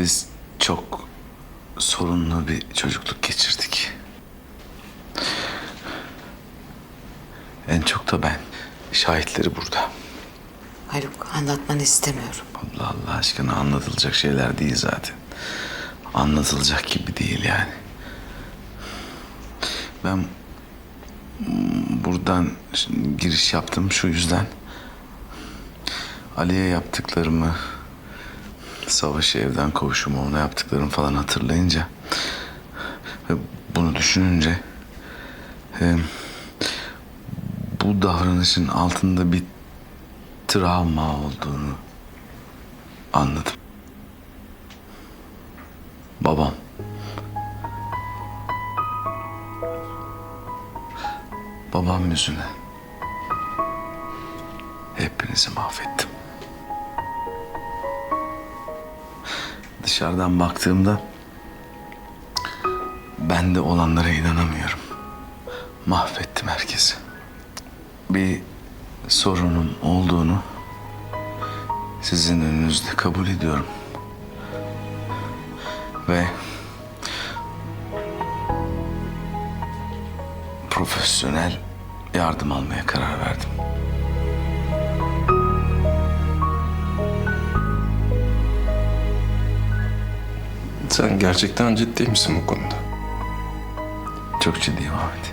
Biz çok sorunlu bir çocukluk geçirdik. En çok da ben. Şahitleri burada. Haluk anlatmanı istemiyorum. Allah Allah aşkına anlatılacak şeyler değil zaten. Anlatılacak gibi değil yani. Ben buradan giriş yaptım şu yüzden. Ali'ye yaptıklarımı, savaşı evden kovuşumu ona yaptıklarımı falan hatırlayınca ve bunu düşününce e, bu davranışın altında bir travma olduğunu anladım. Babam. Babam yüzüne hepinizi mahvettim. Dışarıdan baktığımda ben de olanlara inanamıyorum. Mahvettim herkesi. Bir sorunum olduğunu sizin önünüzde kabul ediyorum. Ve profesyonel yardım almaya karar verdim. Sen gerçekten ciddi misin bu konuda? Çok ciddiyim Ahmet.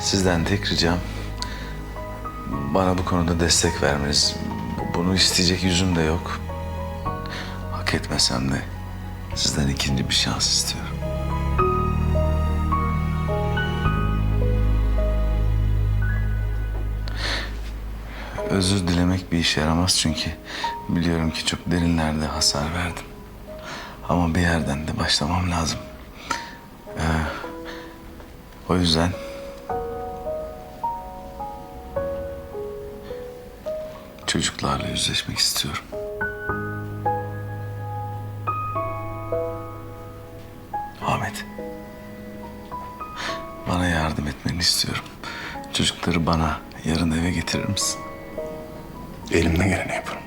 Sizden tek ricam bana bu konuda destek vermeniz. Bunu isteyecek yüzüm de yok. Hak etmesem de sizden ikinci bir şans istiyorum. Özür dilemek bir işe yaramaz çünkü biliyorum ki çok derinlerde hasar verdim. Ama bir yerden de başlamam lazım. O yüzden çocuklarla yüzleşmek istiyorum. Ahmet. Bana yardım etmeni istiyorum. Çocukları bana yarın eve getirir misin? Elimden geleni yaparım.